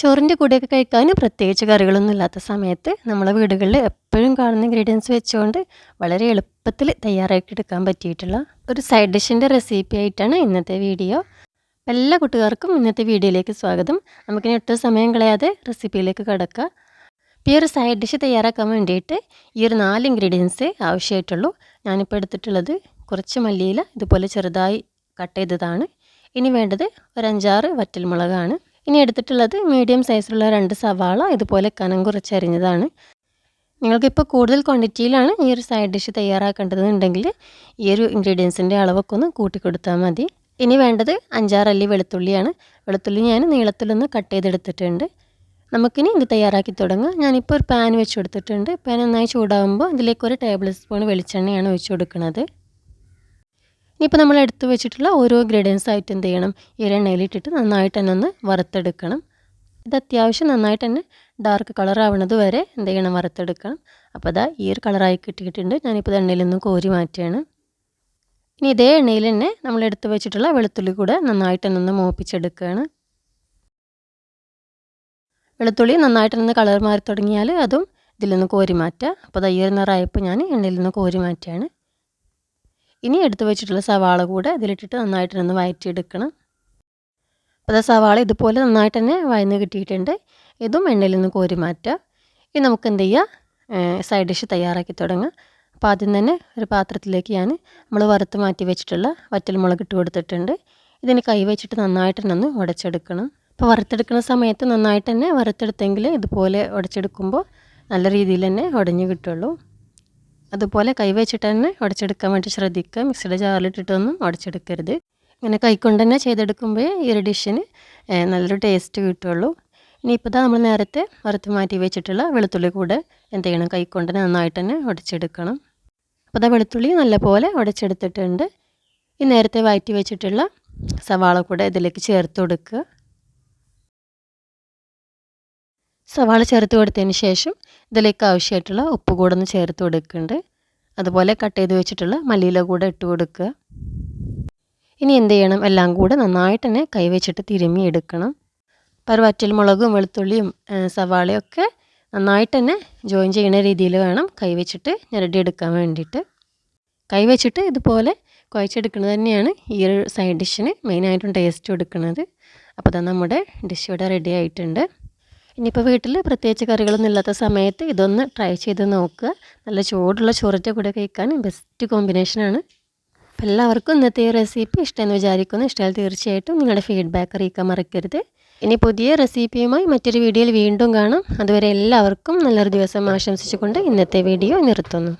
ചോറിന്റെ കൂടെയൊക്കെ കഴിക്കാൻ പ്രത്യേകിച്ച് കറികളൊന്നും ഇല്ലാത്ത സമയത്ത് നമ്മളെ വീടുകളിൽ എപ്പോഴും കാണുന്ന ഇൻഗ്രീഡിയൻസ് വെച്ചുകൊണ്ട് വളരെ എളുപ്പത്തിൽ തയ്യാറാക്കി എടുക്കാൻ പറ്റിയിട്ടുള്ള ഒരു സൈഡ് ഡിഷിന്റെ റെസിപ്പി ആയിട്ടാണ് ഇന്നത്തെ വീഡിയോ എല്ലാ കൂട്ടുകാർക്കും ഇന്നത്തെ വീഡിയോയിലേക്ക് സ്വാഗതം. നമുക്കിനി ഒട്ടും സമയം കളയാതെ റെസിപ്പിയിലേക്ക് കടക്കാം ഈ ഒരു സൈഡ് ഡിഷ് തയ്യാറാക്കാൻ വേണ്ടിയിട്ട് ഈ ഒരു നാല് ഇൻഗ്രീഡിയൻസ് ആവശ്യമായിട്ടുള്ളൂ. ഞാനിപ്പോൾ എടുത്തിട്ടുള്ളത് കുറച്ച് മല്ലിയില ഇതുപോലെ ചെറുതായി കട്ട് ചെയ്തതാണ്. ഇനി വേണ്ടത് ഒരു അഞ്ചാറ് വറ്റൽമുളകാണ്. ഇനി എടുത്തിട്ടുള്ളത് മീഡിയം സൈസിലുള്ള രണ്ട് സവാള ഇതുപോലെ കനം കുറച്ചരിഞ്ഞതാണ്. നിങ്ങൾക്കിപ്പോൾ കൂടുതൽ ക്വാണ്ടിറ്റിയിലാണ് ഈ ഒരു സൈഡ് ഡിഷ് തയ്യാറാക്കേണ്ടതെന്നുണ്ടെങ്കിൽ ഈ ഒരു ഇൻഗ്രീഡിയൻസിന്റെ അളവൊക്കെ ഒന്ന് കൂട്ടിക്കൊടുത്താൽ മതി. ഇനി വേണ്ടത് അഞ്ചാറല്ലി വെളുത്തുള്ളിയാണ്. വെളുത്തുള്ളി ഞാൻ നീളത്തിലൊന്ന് കട്ട് ചെയ്തെടുത്തിട്ടുണ്ട്. നമുക്കിനി ഇത് തയ്യാറാക്കി തുടങ്ങാം. ഞാനിപ്പോൾ ഒരു പാൻ വെച്ച് കൊടുത്തിട്ടുണ്ട്. പാൻ നന്നായി ചൂടാകുമ്പോൾ അതിലേക്ക് ഒരു ടേബിൾ സ്പൂൺ വെളിച്ചെണ്ണയാണ് ഒഴിച്ച് കൊടുക്കുന്നത്. ഇനിയിപ്പോൾ നമ്മൾ എടുത്തു വെച്ചിട്ടുള്ള ഓരോ ഇൻഗ്രീഡിയൻസ് ആയിട്ട് എന്ത് ചെയ്യണം? ഈ എണ്ണയിലിട്ടിട്ട് നന്നായിട്ട് തന്നെ ഒന്ന് വറുത്തെടുക്കണം. ഇത് അത്യാവശ്യം നന്നായിട്ട് തന്നെ ഡാർക്ക് കളർ ആവണത് വരെ എന്ത് ചെയ്യണം? വറുത്തെടുക്കണം. അപ്പോൾ അതാ ഈ ഒരു കളറായി കിട്ടിയിട്ടുണ്ട്. ഞാനിപ്പോൾ എണ്ണയിൽ നിന്ന് കോരി മാറ്റുകയാണ്. ഇനി ഇതേ എണ്ണയിൽ തന്നെ നമ്മൾ എടുത്തു വെച്ചിട്ടുള്ള വെളുത്തുള്ളി കൂടെ നന്നായിട്ട് തന്നെ ഒന്ന് മോപ്പിച്ചെടുക്കുകയാണ്. വെളുത്തുള്ളി നന്നായിട്ട് നിന്ന് കളർ മാറി തുടങ്ങിയാൽ അതും ഇതിൽ നിന്ന് കോരി മാറ്റുക. അപ്പോൾ ഒരു നിറായപ്പോൾ ഞാൻ എണ്ണയിൽ നിന്ന് കോരി മാറ്റുകയാണ്. ഇനി എടുത്തു വെച്ചിട്ടുള്ള സവാള കൂടെ ഇതിലിട്ടിട്ട് നന്നായിട്ട് ഒന്ന് വയറ്റിയെടുക്കണം. അപ്പോൾ അത് സവാള ഇതുപോലെ നന്നായിട്ട് തന്നെ വയന്ന് കിട്ടിയിട്ടുണ്ട്. ഇതും എണ്ണയിൽ നിന്ന് കോരി മാറ്റുക. ഇനി നമുക്ക് എന്ത് ചെയ്യുക സൈഡ് ഡിഷ് തയ്യാറാക്കി തുടങ്ങാം. അപ്പോൾ ആദ്യം തന്നെ ഒരു പാത്രത്തിലേക്ക് ഞാൻ നമ്മൾ വറുത്ത് മാറ്റി വെച്ചിട്ടുള്ള വറ്റൽമുളക് ഇട്ട് കൊടുത്തിട്ടുണ്ട്. ഇതിന് കൈ വെച്ചിട്ട് നന്നായിട്ട് തന്നെ ഒന്ന് ഉടച്ചെടുക്കണം. അപ്പോൾ വറുത്തെടുക്കുന്ന സമയത്ത് നന്നായിട്ട് തന്നെ വറുത്തെടുത്തെങ്കിൽ ഇതുപോലെ ഉടച്ചെടുക്കുമ്പോൾ നല്ല രീതിയിൽ തന്നെ ഉടഞ്ഞു കിട്ടുള്ളൂ. അതുപോലെ കൈവച്ചിട്ട് തന്നെ ഉടച്ചെടുക്കാൻ വേണ്ടി ശ്രദ്ധിക്കുക. മിക്സിയുടെ ജാറിലിട്ടിട്ടൊന്നും ഉടച്ചെടുക്കരുത്. ഇങ്ങനെ കൈക്കൊണ്ട് തന്നെ ചെയ്തെടുക്കുമ്പോൾ ഈ ഒരു ഡിഷിന് നല്ലൊരു ടേസ്റ്റ് കിട്ടുള്ളൂ ഇനിയിപ്പോൾ ഇതാ നമ്മൾ നേരത്തെ വറുത്ത് മാറ്റി വെച്ചിട്ടുള്ള വെളുത്തുള്ളി കൂടെ എന്ത് ചെയ്യണം കൈക്കൊണ്ട് നന്നായിട്ട് തന്നെ ഉടച്ചെടുക്കണം. അപ്പോൾ ഇതാ വെളുത്തുള്ളി നല്ലപോലെ ഉടച്ചെടുത്തിട്ടുണ്ട്. ഈ നേരത്തെ വയറ്റി വെച്ചിട്ടുള്ള സവാള കൂടെ ഇതിലേക്ക് ചേർത്ത് കൊടുക്കുക. സവാള ചേർത്ത് കൊടുത്തതിന് ശേഷം ഇതിലേക്ക് ആവശ്യമായിട്ടുള്ള ഉപ്പ് കൂടെ ഒന്ന് ചേർത്ത് കൊടുക്കുന്നുണ്ട്. അതുപോലെ കട്ട് ചെയ്ത് വെച്ചിട്ടുള്ള മല്ലിയില കൂടെ ഇട്ട് കൊടുക്കുക. ഇനി എന്ത് ചെയ്യണം? എല്ലാം കൂടെ നന്നായിട്ട് തന്നെ കൈവച്ചിട്ട് തിരുമ്മി എടുക്കണം. പരുവറ്റൽ വറ്റൽ മുളകും വെളുത്തുള്ളിയും സവാളയും ഒക്കെ നന്നായിട്ട് തന്നെ ജോയിൻ ചെയ്യുന്ന രീതിയിൽ വേണം കൈവച്ചിട്ട് ഞെരടി എടുക്കാൻ വേണ്ടിയിട്ട്. കൈവച്ചിട്ട് ഇതുപോലെ കുഴച്ചെടുക്കുന്നത് തന്നെയാണ് ഈ ഒരു സൈഡ് ഡിഷിന് മെയിനായിട്ടും ടേസ്റ്റ് കൊടുക്കുന്നത്. അപ്പോൾ തന്നെ നമ്മുടെ ഡിഷ് ഇവിടെ റെഡി ആയിട്ടുണ്ട്. ഇനിയിപ്പോൾ വീട്ടിൽ പ്രത്യേകിച്ച് കറികളൊന്നും ഇല്ലാത്ത സമയത്ത് ഇതൊന്ന് ട്രൈ ചെയ്ത് നോക്കുക. നല്ല ചൂടുള്ള ചോറിന്റെ കൂടെ കഴിക്കാൻ ബെസ്റ്റ് കോമ്പിനേഷനാണ് അപ്പോൾ എല്ലാവർക്കും ഇന്നത്തെ ഈ റെസിപ്പി ഇഷ്ടമെന്ന് വിചാരിക്കുന്നു. ഇഷ്ടമായാൽ തീർച്ചയായിട്ടും നിങ്ങളുടെ ഫീഡ്ബാക്ക് അറിയിക്കാൻ മറക്കരുത്. ഇനി പുതിയ റെസിപ്പിയുമായി മറ്റൊരു വീഡിയോയിൽ വീണ്ടും കാണാം. അതുവരെ എല്ലാവർക്കും നല്ലൊരു ദിവസം ആശംസിച്ചുകൊണ്ട് ഇന്നത്തെ വീഡിയോ നിർത്തുന്നു.